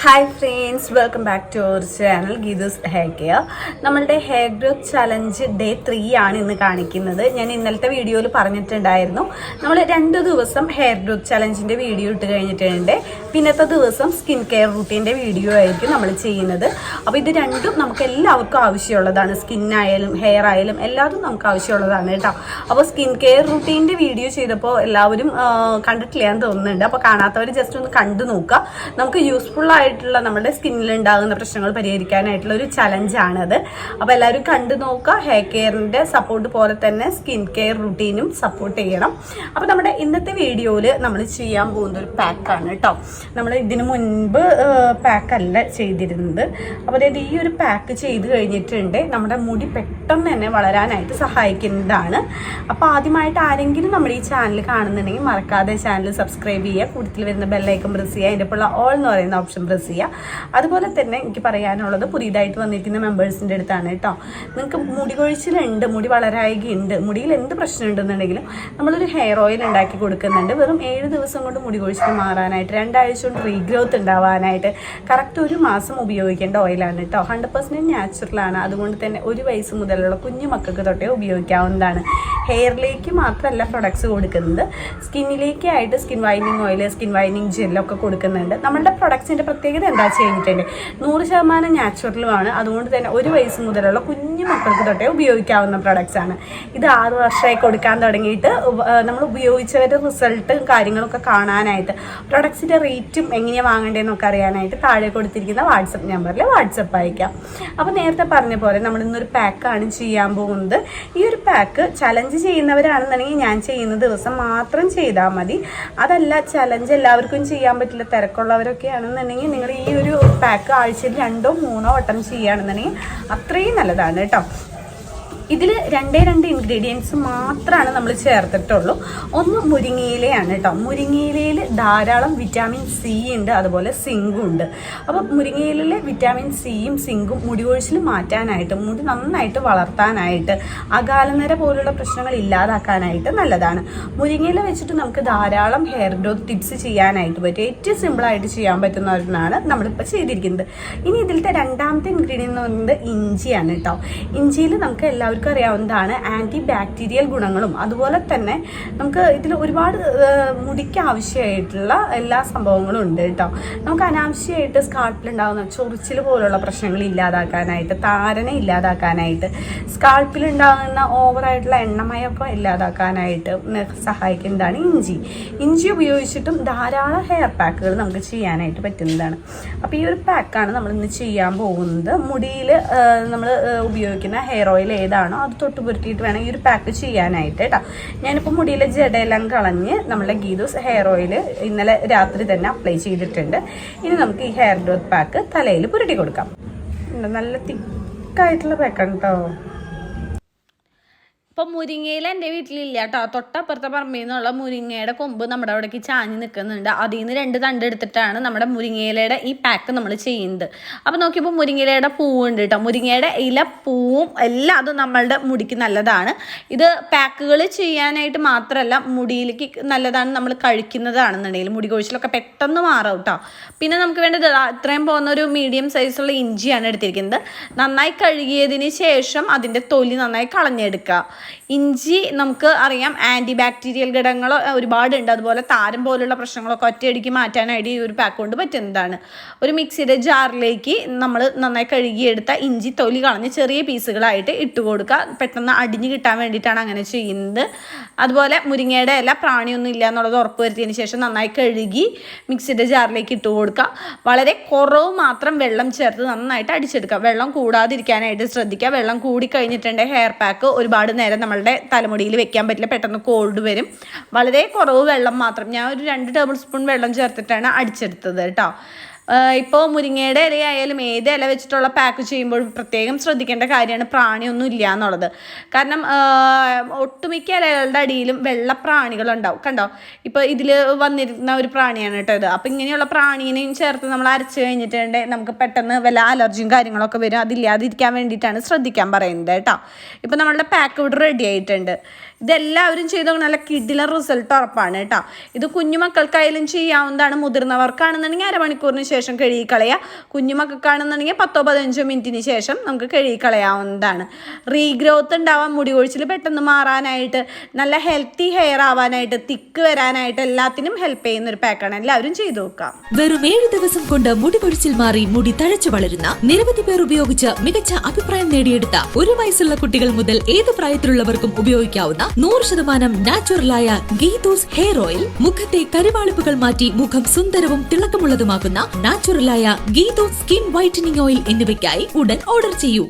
Hi friends welcome back to our channel Geetha's hair care നമ്മളുടെ hair growth challenge day three ആണ് ഇന്ന് കാണിക്കുന്നത്. ഞാൻ ഇന്നലത്തെ വീഡിയോയിൽ പറഞ്ഞിട്ടുണ്ടായിരുന്നു. നമ്മൾ രണ്ട് ദിവസം ഹെയർ ഗ്രോത്ത് ചലഞ്ചിന്റെ വീഡിയോ ഇട്ട് കഴിഞ്ഞിട്ടുണ്ട്. പിന്നത്തെ ദിവസം സ്കിൻ കെയർ റൂട്ടീന്റെ വീഡിയോ ആയിരിക്കും നമ്മൾ ചെയ്യുന്നത്. അപ്പോൾ ഇത് രണ്ടും നമുക്ക് എല്ലാവർക്കും ആവശ്യമുള്ളതാണ്. സ്കിന്നായാലും ഹെയർ ആയാലും എല്ലാതും നമുക്ക് ആവശ്യമുള്ളതാണ് കേട്ടോ. അപ്പോൾ സ്കിൻ കെയർ റൂട്ടീന്റെ വീഡിയോ ചെയ്തപ്പോൾ എല്ലാവരും കണ്ടിട്ടില്ല എന്ന് തോന്നുന്നുണ്ട്. അപ്പോൾ കാണാത്തവർ ജസ്റ്റ് ഒന്ന് കണ്ടു നോക്കുക. നമുക്ക് യൂസ്ഫുൾ ആയിട്ടുള്ള നമ്മുടെ സ്കിന്നിൽ ഉണ്ടാകുന്ന പ്രശ്നങ്ങൾ പരിഹരിക്കാനായിട്ടുള്ള ഒരു ചലഞ്ചാണത് അപ്പോൾ എല്ലാവരും കണ്ടു നോക്കുക. ഹെയർ കെയറിന്റെ സപ്പോർട്ട് പോലെ തന്നെ സ്കിൻ കെയർ റുട്ടീനും സപ്പോർട്ട് ചെയ്യണം. അപ്പോൾ നമ്മുടെ ഇന്നത്തെ വീഡിയോയിൽ നമ്മൾ ചെയ്യാൻ പോകുന്ന ഒരു പാക്കാണ് കേട്ടോ നമ്മൾ ഇതിനു മുൻപ് പാക്കല്ല ചെയ്തിരുന്നത്. അപ്പോൾ അതായത് ഈ ഒരു പാക്ക് ചെയ്ത് കഴിഞ്ഞിട്ടുണ്ട്. നമ്മുടെ മുടി പെട്ടെന്ന് തന്നെ വളരാനായിട്ട് സഹായിക്കുന്നതാണ്. അപ്പോൾ ആദ്യമായിട്ട് ആരെങ്കിലും നമ്മുടെ ഈ ചാനൽ കാണുന്നുണ്ടെങ്കിൽ മറക്കാതെ ചാനൽ സബ്സ്ക്രൈബ് ചെയ്യുക. കൂടുതൽ വരുന്ന ബെല്ലൈക്കൺ പ്രസ് ചെയ്യുക. അതിന്റെ ഉള്ള ഓൾ എന്ന് പറയുന്ന ഓപ്ഷൻ പ്രസ് ചെയ്യുക അതുപോലെ തന്നെ എനിക്ക് പറയാനുള്ളത് പുതിയതായിട്ട് വന്നിരിക്കുന്ന മെമ്പേഴ്സിന്റെ അടുത്താണ് കേട്ടോ. നിങ്ങൾക്ക് മുടി കൊഴിച്ചിലുണ്ട് മുടി വളരായികയുണ്ട് മുടിയിൽ എന്ത് പ്രശ്നം ഉണ്ടെന്നുണ്ടെങ്കിലും നമ്മളൊരു ഹെയർ ഓയിൽ ഉണ്ടാക്കി കൊടുക്കുന്നുണ്ട്. വെറും ഏഴ് ദിവസം കൊണ്ട് മുടി കൊഴിച്ചിൽ മാറാനായിട്ട് രണ്ടാഴ്ച കൊണ്ട് റീഗ്രോത്ത് ഉണ്ടാവാനായിട്ട് കറക്റ്റ് ഒരു മാസം ഉപയോഗിക്കേണ്ട ഓയിലാണ് കേട്ടോ. ഹൺഡ്രഡ് പെർസെന്റ് നാച്ചുറലാണ് അതുകൊണ്ട് തന്നെ ഒരു വയസ്സ് മുതലുള്ള കുഞ്ഞു മക്കൾക്ക് തൊട്ടേ ഉപയോഗിക്കാവുന്നതാണ്. ഹെയറിലേക്ക് മാത്രമല്ല പ്രൊഡക്ട്സ് കൊടുക്കുന്നത്. സ്കിന്നിലേക്കായിട്ട് സ്കിൻ വൈനിങ് ഓയിൽ സ്കിൻ വൈനിങ് ജെല്ലൊക്കെ കൊടുക്കുന്നുണ്ട്. നമ്മളുടെ പ്രൊഡക്ട്സിന്റെ പ്രത്യേകത എന്താ വെച്ച് കഴിഞ്ഞിട്ടുണ്ട് നൂറ് ശതമാനം നാച്ചുറലുമാണ്. അതുകൊണ്ട് തന്നെ ഒരു വയസ്സ് മുതലുള്ള കുഞ്ഞു മക്കൾക്ക് തൊട്ടേ ഉപയോഗിക്കാവുന്ന പ്രൊഡക്റ്റ്സ് ആണ്. ഇത് ആറ് വർഷമായി കൊടുക്കാൻ തുടങ്ങിയിട്ട് നമ്മൾ ഉപയോഗിച്ചവരുടെ റിസൾട്ടും കാര്യങ്ങളൊക്കെ കാണാനായിട്ട് പ്രൊഡക്ട്സിന്റെ റേറ്റും എങ്ങനെയാണ് വാങ്ങേണ്ടതെന്നൊക്കെ അറിയാനായിട്ട് താഴെ കൊടുത്തിരിക്കുന്ന വാട്സപ്പ് നമ്പറിൽ വാട്സപ്പ് അയക്കാം. അപ്പോൾ നേരത്തെ പറഞ്ഞ പോലെ നമ്മൾ ഇന്നൊരു പാക്കാണ് ചെയ്യാൻ പോകുന്നത്. ഈ ഒരു പാക്ക് ചലഞ്ച് ചെയ്യുന്നവരാണെന്നുണ്ടെങ്കിൽ ഞാൻ ചെയ്യുന്ന ദിവസം മാത്രം ചെയ്താൽ മതി. അതല്ല ചലഞ്ച് എല്ലാവർക്കും ചെയ്യാൻ പറ്റില്ല തിരക്കുള്ളവരൊക്കെ ആണെന്നുണ്ടെങ്കിൽ നിങ്ങൾ ഈ ഒരു പാക്ക് ആഴ്ചയിൽ രണ്ടോ മൂന്നോ വട്ടം ചെയ്യുകയാണെന്നുണ്ടെങ്കിൽ അത്രയും നല്ലതാണ് കേട്ടോ. ഇതിൽ രണ്ടേ രണ്ട് ഇൻഗ്രീഡിയൻസ് മാത്രമാണ് നമ്മൾ ചേർത്തിട്ടുള്ളൂ. ഒന്ന് മുരിങ്ങയിലയാണ് കേട്ടോ മുരിങ്ങയിലയിൽ ധാരാളം വിറ്റാമിൻ സി ഉണ്ട് അതുപോലെ സിങ്കും ഉണ്ട്. അപ്പോൾ മുരിങ്ങയിലെ വിറ്റാമിൻ സിയും സിങ്കും മുടി കൊഴിച്ചിൽ മാറ്റാനായിട്ട് മുടി നന്നായിട്ട് വളർത്താനായിട്ട് അകാലനര പോലുള്ള പ്രശ്നങ്ങൾ ഇല്ലാതാക്കാനായിട്ട് നല്ലതാണ്. മുരിങ്ങയില വെച്ചിട്ട് നമുക്ക് ധാരാളം ഹെയർ ഗ്രോത്ത് ടിപ്സ് ചെയ്യാനായിട്ട് പറ്റും. ഏറ്റവും സിമ്പിളായിട്ട് ചെയ്യാൻ പറ്റുന്ന ഒരെണ്ണമാണ് നമ്മളിപ്പോൾ ചെയ്തിരിക്കുന്നത്. ഇനി ഇതിലത്തെ രണ്ടാമത്തെ ഇൻഗ്രീഡിയന്റ് എന്ന് പറയുന്നത് ഇഞ്ചിയാണ് കേട്ടോ ഇഞ്ചിയിൽ നമുക്ക് എല്ലാവർക്കും അറിയാവുന്നതാണ് ആന്റി ബാക്ടീരിയൽ ഗുണങ്ങളും. അതുപോലെ തന്നെ നമുക്ക് ഇതിൽ ഒരുപാട് മുടിക്ക് ആവശ്യമായിട്ടുള്ള എല്ലാ സംഭവങ്ങളും ഉണ്ട് കേട്ടോ. നമുക്ക് അനാവശ്യമായിട്ട് സ്കാൾപ്പിലുണ്ടാകുന്ന ചൊറിച്ചിൽ പോലുള്ള പ്രശ്നങ്ങൾ ഇല്ലാതാക്കാനായിട്ട് താരനെ ഇല്ലാതാക്കാനായിട്ട് സ്കാൾപ്പിലുണ്ടാകുന്ന ഓവറായിട്ടുള്ള എണ്ണമയൊക്കെ ഇല്ലാതാക്കാനായിട്ട് സഹായിക്കുന്നതാണ് ഇഞ്ചി. ഇഞ്ചി ഉപയോഗിച്ചിട്ടും ധാരാളം ഹെയർ പാക്കുകൾ നമുക്ക് ചെയ്യാനായിട്ട് പറ്റുന്നതാണ്. അപ്പോൾ ഈ ഒരു പാക്കാണ് നമ്മൾ ഇന്ന് ചെയ്യാൻ പോകുന്നത്. മുടിയിൽ നമ്മൾ ഉപയോഗിക്കുന്ന ഹെയർ ഓയിൽ ഏതാണോ? അത് തൊട്ട് പുരട്ടിയിട്ട് വേണം ഈ ഒരു പാക്ക് ചെയ്യാനായിട്ട് കേട്ടോ ഞാനിപ്പോൾ മുടിയിലെ ജടയെല്ലാം കളഞ്ഞ് നമ്മളെ ഗീതൂസ് ഹെയർ ഓയിൽ ഇന്നലെ രാത്രി തന്നെ അപ്ലൈ ചെയ്തിട്ടുണ്ട്. ഇനി നമുക്ക് ഈ ഹെയർ ഗ്രോത്ത് പാക്ക് തലയിൽ പുരട്ടി കൊടുക്കാം. നല്ല തിക്കായിട്ടുള്ള പാക്കാണ് കേട്ടോ ഇപ്പം മുരിങ്ങയിൽ എന്റെ വീട്ടിലില്ല കേട്ടോ തൊട്ടപ്പുറത്തെ പറമ്പിൽ നിന്നുള്ള മുരിങ്ങയുടെ കൊമ്പ് നമ്മുടെ അവിടേക്ക് ചാഞ്ഞ് നിൽക്കുന്നുണ്ട്. അതിൽ നിന്ന് രണ്ട് തണ്ട് എടുത്തിട്ടാണ് നമ്മുടെ മുരിങ്ങയിലയുടെ ഈ പാക്ക് നമ്മൾ ചെയ്യുന്നത്. അപ്പം നോക്കിയപ്പോൾ മുരിങ്ങയിലയുടെ പൂവുണ്ട് കേട്ടോ മുരിങ്ങയുടെ ഇല പൂവും എല്ലാം അതും നമ്മളുടെ മുടിക്ക് നല്ലതാണ്. ഇത് പാക്കുകൾ ചെയ്യാനായിട്ട് മാത്രമല്ല മുടിയിലേക്ക് നല്ലതാണ് നമ്മൾ കഴിക്കുന്നതാണെന്നുണ്ടെങ്കിൽ മുടി കൊഴിച്ചിലൊക്കെ പെട്ടെന്ന് മാറും കേട്ടോ പിന്നെ നമുക്ക് വേണ്ടത് ഇത്രയും പോകുന്ന ഒരു മീഡിയം സൈസുള്ള ഇഞ്ചിയാണ് എടുത്തിരിക്കുന്നത്. നന്നായി കഴുകിയതിന് ശേഷം അതിന്റെ തൊലി നന്നായി കളഞ്ഞെടുക്കുക. ഇഞ്ചി നമുക്ക് അറിയാം ആന്റി ബാക്ടീരിയൽ ഘടകങ്ങൾ ഒരുപാടുണ്ട്. അതുപോലെ താരം പോലുള്ള പ്രശ്നങ്ങളൊക്കെ ഒറ്റയടിക്ക് മാറ്റാനായിട്ട് ഈ ഒരു പാക്ക് കൊണ്ട് പറ്റുന്നതാണ്. ഒരു മിക്സിയുടെ ജാറിലേക്ക് നമ്മൾ നന്നായി കഴുകിയെടുത്ത ഇഞ്ചി തൊലി കളഞ്ഞ് ചെറിയ പീസുകളായിട്ട് ഇട്ട് കൊടുക്കുക. പെട്ടെന്ന് അടിഞ്ഞ് കിട്ടാൻ വേണ്ടിയിട്ടാണ് അങ്ങനെ ചെയ്യുന്നത്. അതുപോലെ മുരിങ്ങയുടെ ഇല പ്രാണിയൊന്നും ഇല്ല എന്നുള്ളത് ഉറപ്പ് വരുത്തിയതിന് ശേഷം നന്നായി കഴുകി മിക്സിയുടെ ജാറിലേക്ക് ഇട്ട് കൊടുക്കുക. വളരെ കുറവ് മാത്രം വെള്ളം ചേർത്ത് നന്നായിട്ട് അടിച്ചെടുക്കുക. വെള്ളം കൂടാതിരിക്കാനായിട്ട് ശ്രദ്ധിക്കുക. വെള്ളം കൂടി കഴിഞ്ഞിട്ടുണ്ടെങ്കിൽ ഹെയർ പാക്ക് ഒരുപാട് നേരം നമ്മളുടെ തലമുടിയിൽ വെക്കാൻ പറ്റില്ല പെട്ടെന്ന് കോൾഡ് വരും. വളരെ കുറവ് വെള്ളം മാത്രം. ഞാൻ ഒരു രണ്ട് ടേബിൾ സ്പൂൺ വെള്ളം ചേർത്തിട്ടാണ് അടിച്ചെടുത്തത് കേട്ടോ. ഇപ്പോൾ മുരിങ്ങയുടെ ഇലയായാലും ഏത് ഇല വെച്ചിട്ടുള്ള പാക്ക് ചെയ്യുമ്പോൾ പ്രത്യേകം ശ്രദ്ധിക്കേണ്ട കാര്യമാണ് പ്രാണിയൊന്നും ഇല്ല എന്നുള്ളത്. കാരണം ഒട്ടുമിക്ക ഇലകളുടെ അടിയിലും വെള്ള പ്രാണികളുണ്ടാവും. കണ്ടോ? ഇപ്പോൾ ഇതിൽ വന്നിരുന്ന ഒരു പ്രാണിയാണ് കേട്ടോ ഇത്. അപ്പോൾ ഇങ്ങനെയുള്ള പ്രാണീനെയും ചേർത്ത് നമ്മൾ അരച്ച് കഴിഞ്ഞിട്ടുണ്ടെങ്കിൽ നമുക്ക് പെട്ടെന്ന് വല്ല അലർജിയും കാര്യങ്ങളൊക്കെ വരും. അതില്ലാതിരിക്കാൻ വേണ്ടിയിട്ടാണ് ശ്രദ്ധിക്കാൻ പറയുന്നത് കേട്ടോ. ഇപ്പോൾ നമ്മളുടെ പാക്ക് ഇവിടെ റെഡി ആയിട്ടുണ്ട്. ഇതെല്ലാവരും ചെയ്ത് നല്ല കിഡിലെ റിസൾട്ട് ഉറപ്പാണ് കേട്ടോ. ഇത് കുഞ്ഞുമക്കൾക്കായാലും ചെയ്യാവുന്നതാണ്. മുതിർന്നവർക്കാണെന്നുണ്ടെങ്കിൽ അരമണിക്കൂറിന് ശേഷം കഴുകിക്കളയുക. കുഞ്ഞുമക്കൾക്കാണെന്നുണ്ടെങ്കിൽ പത്തോ പതിനഞ്ചോ മിനിറ്റിന് ശേഷം നമുക്ക് കഴുകിക്കളയാവുന്നതാണ്. റീഗ്രോത്ത് ഉണ്ടാവാൻ മുടി കൊഴിച്ചിൽ പെട്ടെന്ന് മാറാനായിട്ട് നല്ല ഹെൽത്തി ഹെയർ ആവാനായിട്ട് തിക്ക് വരാനായിട്ട് എല്ലാത്തിനും ഹെൽപ്പ് ചെയ്യുന്ന ഒരു പാക്കാണ് എല്ലാവരും ചെയ്തു നോക്കാം. വെറും ഏഴ് ദിവസം കൊണ്ട് മുടി പൊഴിച്ചിൽ മാറി മുടി തഴച്ചു വളരുന്ന നിരവധി പേർ ഉപയോഗിച്ച് മികച്ച അഭിപ്രായം നേടിയെടുത്ത ഒരു വയസ്സുള്ള കുട്ടികൾ മുതൽ ഏത് പ്രായത്തിലുള്ളവർക്കും ഉപയോഗിക്കാവുന്ന നൂറ് ശതമാനം നാച്ചുറലായ ഗീതൂസ് ഹെയർ ഓയിൽ. മുഖത്തെ കരുവാളിപ്പുകൾ മാറ്റി മുഖം സുന്ദരവും തിളക്കമുള്ളതുമാക്കുന്ന നാച്ചുറലായ ഗീതോ സ്കിൻ വൈറ്റനിങ് ഓയിൽ എന്നിവയ്ക്കായി ഉടൻ ഓർഡർ ചെയ്യൂ.